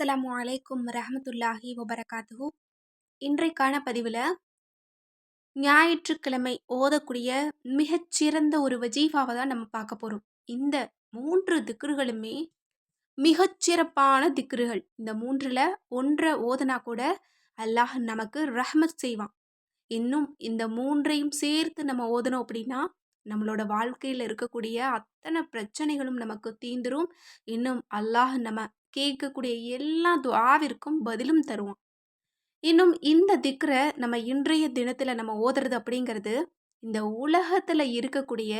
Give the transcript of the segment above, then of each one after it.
அஸ்லாம் அலைக்கும் ரஹமத்துல்லாஹி வபரகாத்து இன்றைக்கான பதிவில் ஞாயிற்றுக்கிழமை ஓதக்கூடிய மிகச்சிறந்த ஒரு வஜீஃபாவை தான் நம்ம பார்க்க போகிறோம் இந்த மூன்று திக்ருகளுமே மிகச்சிறப்பான திக்ருகள். இந்த மூன்றில் ஒன்றை ஓதனா கூட அல்லாஹ் நமக்கு ரஹமத் செய்வான். இன்னும் இந்த மூன்றையும் சேர்த்து நம்ம ஓதணும் அப்படின்னா நம்மளோட வாழ்க்கையில் இருக்கக்கூடிய அத்தனை பிரச்சனைகளும் நமக்கு தீந்துரும். இன்னும் அல்லாஹ் நம்ம கேட்கக்கூடிய எல்லா துவாவிற்கும் பதிலும் தருவான். இன்னும் இந்த திக்ரை நம்ம இன்றைய தினத்தில் நம்ம ஓதுறது அப்படிங்கிறது இந்த உலகத்தில் இருக்கக்கூடிய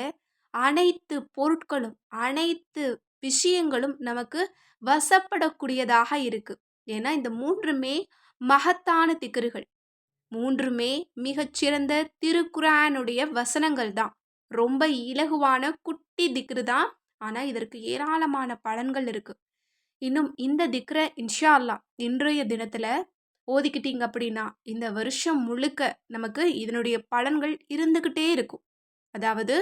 அனைத்து பொருட்களும் அனைத்து விஷயங்களும் நமக்கு வசப்படக்கூடியதாக இருக்கு. ஏன்னா இந்த மூன்றுமே மகத்தான திக்ருகள். மூன்றுமே மிகச்சிறந்த திருக்குறானுடைய வசனங்கள் தான். ரொம்ப இலகுவான குட்டி திக்ரு தான். ஆனால் இதற்கு ஏராளமான பலன்கள் இருக்குது இன்னும் இந்த திக்ர இன்ஷா அல்லா இன்றைய தினத்தில் ஓதிக்கிட்டீங்க அப்படின்னா இந்த வருஷம் முழுக்க நமக்கு இதனுடைய பலன்கள் இருந்துக்கிட்டே இருக்கும். அதாவது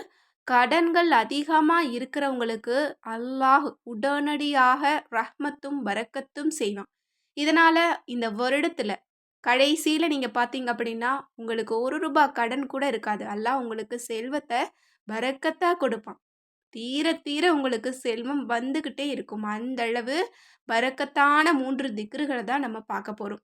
கடன்கள் அதிகமாக இருக்கிறவங்களுக்கு அல்லாஹ் உடனடியாக ரஹ்மத்தும் வரக்கத்தும் செய்வான். இதனால் இந்த வருடத்தில் கடைசியில் நீங்கள் பார்த்தீங்க அப்படின்னா உங்களுக்கு ஒரு ரூபாய் கடன் கூட இருக்காது. அல்லாஹ் உங்களுக்கு செல்வத்தை வரக்கத்தாக கொடுப்பான். தீர தீர உங்களுக்கு செல்வம் வந்துக்கிட்டே இருக்கும். அந்த அளவு மூன்று திக்ருகளை தான் நம்ம பார்க்க போகிறோம்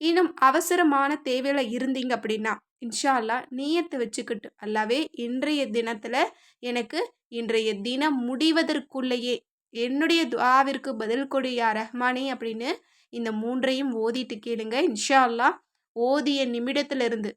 இன்னும் அவசரமான தேவையில் இருந்தீங்க அப்படின்னா இன்ஷா அல்லா நீயத்தை வச்சுக்கிட்டு அல்லாவே இன்றைய தினத்தில் எனக்கு இன்றைய தினம் முடிவதற்குள்ளேயே என்னுடைய துவாவிற்கு பதில் கொடியா ரஹ்மானே அப்படின்னு இந்த மூன்றையும் ஓதிட்டு கேளுங்க. இன்ஷா அல்லா ஓதிய நிமிடத்திலிருந்து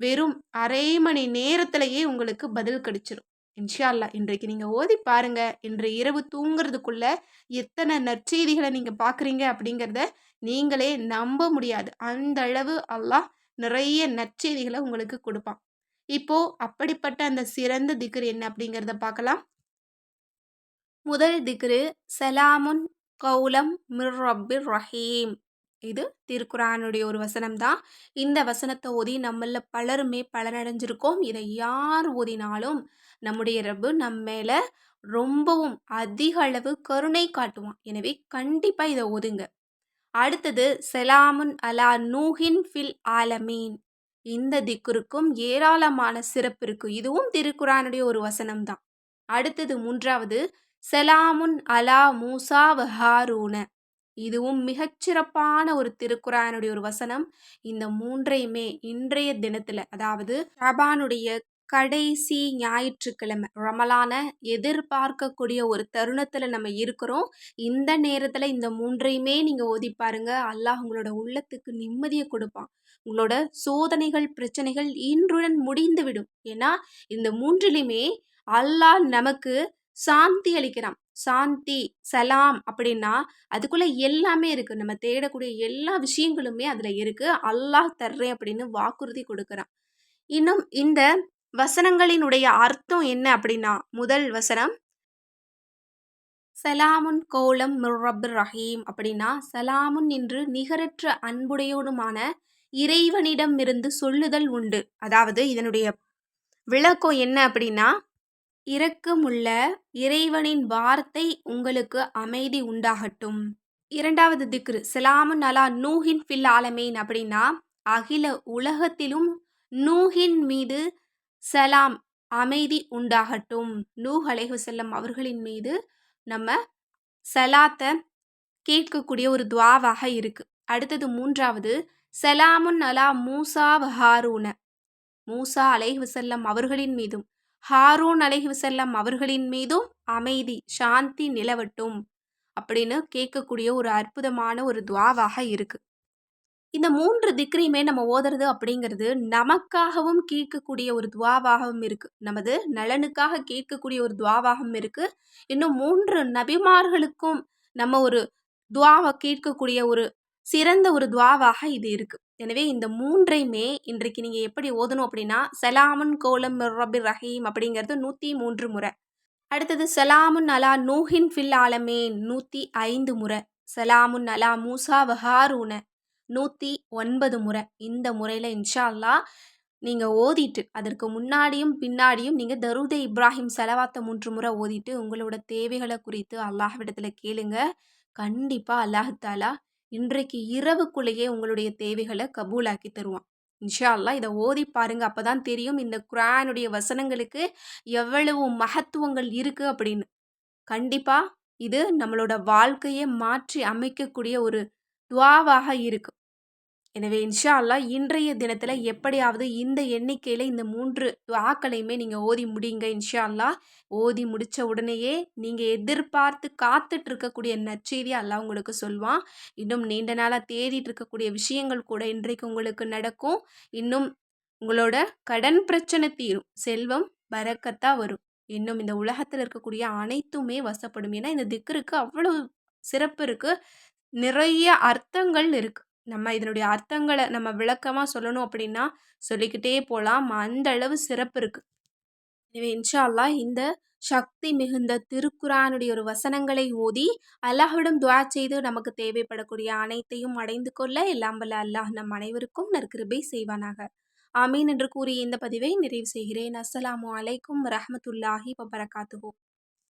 வெறும் அரை மணி நேரத்திலேயே உங்களுக்கு பதில் கிடைச்சிரும். இன்ஷா இன்றைக்கு நீங்கள் ஓதி பாருங்க. இன்று இரவு தூங்குறதுக்குள்ள எத்தனை நற்செய்திகளை நீங்கள் பார்க்குறீங்க அப்படிங்கிறத நீங்களே நம்ப முடியாது. அந்த அளவு அல்லாஹ் நிறைய நற்செய்திகளை உங்களுக்கு கொடுப்பான். இப்போ அப்படிப்பட்ட அந்த சிறந்த திக்ரு என்ன அப்படிங்கிறத பார்க்கலாம். முதல் திக்ரு சலாமுன் கௌலம் மிர் ரப்பிர் ரஹீம். இது திருக்குறானுடைய ஒரு வசனம் தான் இந்த வசனத்தை ஓதி நம்மள பலருமே பலனடைஞ்சிருக்கோம். இதை யார் ஓதினாலும் நம்முடைய ரப்பு நம்ம மேலே ரொம்பவும் அதிக அளவு கருணை காட்டுவான். எனவே கண்டிப்பாக இதை ஓதுங்க. அடுத்தது செலாமுன் அலா நூஹின் ஃபில் ஆலமீன். இந்த திக்குருக்கும் ஏராளமான சிறப்பு இருக்கு. இதுவும் திருக்குறானுடைய ஒரு வசனம் தான் அடுத்தது மூன்றாவது செலாமுன் அலா மூசா வஹாரூன. இதுவும் மிகச்சிறப்பான ஒரு திருக்குறானுடைய ஒரு வசனம். இந்த மூன்றையுமே இன்றைய தினத்தில் அதாவது ஷபானுடைய கடைசி ஞாயிற்றுக்கிழமை ரமலான எதிர்பார்க்கக்கூடிய ஒரு தருணத்தில் நம்ம இருக்கிறோம். இந்த நேரத்தில் இந்த மூன்றையுமே நீங்கள் ஓதி பாருங்க. அல்லாஹ் உங்களோட உள்ளத்துக்கு நிம்மதியை கொடுப்பான். உங்களோட சோதனைகள் பிரச்சனைகள் இன்றுடன் முடிந்து விடும் ஏன்னா இந்த மூன்றிலுமே அல்லாஹ் நமக்கு சாந்தி அளிக்கிறான். சாந்தி சலாம் அப்படின்னா அதுக்குள்ளே எல்லாமே இருக்குது நம்ம தேடக்கூடிய எல்லா விஷயங்களுமே அதில் இருக்குது அல்லாஹ் தர்றேன் அப்படின்னு வாக்குறுதி கொடுக்குறான். இன்னும் இந்த வசனங்களினுடைய அர்த்தம் என்ன அப்படின்னா முதல் வசனம் சலாமுன் கோலம் முர்ரபுர் ரஹீம் அப்படின்னா சலாமுன் என்று நிகரற்ற அன்புடையோடுமான இறைவனிடம் இருந்து சொல்லுதல் உண்டு. அதாவது இதனுடைய விளக்கம் என்ன அப்படின்னா இரக்கமுள்ள இறைவனின் வார்த்தை உங்களுக்கு அமைதி உண்டாகட்டும். இரண்டாவது திக்ரு சலாமுன் அலா நூஹின் ஃபில் ஆலமீன் அப்படின்னா அகில உலகத்திலும் நூஹின் மீது சலாம் அமைதி உண்டாகட்டும். நூஹ் அலைஹு செல்லம் அவர்களின் மீது நம்ம சலாத்தை கேட்கக்கூடிய ஒரு துவாவாக இருக்கு. அடுத்தது மூன்றாவது சலாமுன் அலா மூசா ஹாரூன மூசா அலைஹு செல்லம் அவர்களின் மீதும். ஹாரூன் அலைஹு செல்லம் அவர்களின் மீதும் அமைதி சாந்தி நிலவட்டும் அப்படின்னு கேட்கக்கூடிய ஒரு அற்புதமான ஒரு துவாவாக இருக்கு. இந்த மூன்று திக்ரியுமே நம்ம ஓதுறது அப்படிங்கிறது நமக்காகவும் கேட்கக்கூடிய ஒரு துவாவாகவும் இருக்கு. நமது நலனுக்காக கேட்கக்கூடிய ஒரு துவாவாகவும் இருக்கு. இன்னும் மூன்று நபிமார்களுக்கும் நம்ம ஒரு துவாவை கேட்கக்கூடிய ஒரு சிறந்த ஒரு துவாவாக இது இருக்கு. எனவே இந்த மூன்றையுமே இன்றைக்கு நீங்கள் எப்படி ஓதணும் அப்படின்னா சலாமுன் கோலம் ரபி ரஹீம் அப்படிங்கிறது நூற்றி மூன்று முறை. அடுத்தது சலாமுன் அலா நூஹின் ஃபில் ஆலமே நூற்றி ஐந்து முறை. சலாமுன் அலா மூசா வஹாரூன நூற்றி ஒன்பது முறை. இந்த முறையில் இன்ஷா அல்லா நீங்கள் ஓதிட்டு அதற்கு முன்னாடியும் பின்னாடியும் நீங்கள் தருதே இப்ராஹிம் செலவாத்த மூன்று முறை ஓதிட்டு உங்களோட தேவைகளை குறித்து அல்லாஹ்விடத்தில் கேளுங்க. கண்டிப்பாக அல்லாஹாலா இன்றைக்கு இரவுக்குள்ளேயே உங்களுடைய தேவைகளை கபூலாக்கி தருவான். இன்ஷா அல்லாஹ் இதை ஓதி பாருங்க. அப்பதான் தெரியும் இந்த குரானுடைய வசனங்களுக்கு எவ்வளவு மகத்துவங்கள் இருக்கு அப்படின்னு. கண்டிப்பா இது நம்மளோட வாழ்க்கையை மாற்றி அமைக்கக்கூடிய ஒரு துவாவாக இருக்கு. எனவே இன்ஷா அல்லாஹ் இன்றைய தினத்தில் எப்படியாவது இந்த எண்ணிக்கையில் இந்த மூன்று துவாக்களையுமே நீங்கள் ஓதி முடியுங்க இன்ஷா அல்லா ஓதி முடித்த உடனேயே நீங்கள் எதிர்பார்த்து காத்துட்டு இருக்கக்கூடிய நச்செய்தி அல்லாஹ் உங்களுக்கு சொல்வான் இன்னும் நீண்ட நாளாக தேடிட்டு இருக்கக்கூடிய விஷயங்கள் கூட இன்றைக்கு உங்களுக்கு நடக்கும். இன்னும் உங்களோட கடன் பிரச்சனை தீரும். செல்வம் பறக்கத்தான் வரும். இன்னும் இந்த உலகத்தில் இருக்கக்கூடிய அனைத்துமே வசப்படும். ஏன்னா இந்த திக்கருக்கு அவ்வளோ சிறப்பு இருக்குது நிறைய அர்த்தங்கள் இருக்குது நம்ம இதனுடைய அர்த்தங்களை நம்ம விளக்கமாக சொல்லணும் அப்படின்னா சொல்லிக்கிட்டே போகலாம் அந்த அளவு சிறப்பு இருக்குது எனவே இன்ஷா அல்லாஹ் இந்த சக்தி மிகுந்த திருக்குறானுடைய ஒரு வசனங்களை ஓதி அல்லாஹ்விடம் துவா செய்து நமக்கு தேவைப்படக்கூடிய அனைத்தையும் அடைந்து கொள்ள எல்லாம் வல்ல அல்லாஹ் நம் அனைவருக்கும் நற்கிருபை செய்வானாக. ஆமீன் என்று கூறி இந்த பதிவை நிறைவு செய்கிறேன். அஸ்ஸலாமு அலைக்கும் ரஹமத்துல்லாஹி வபரகாத்துஹூ.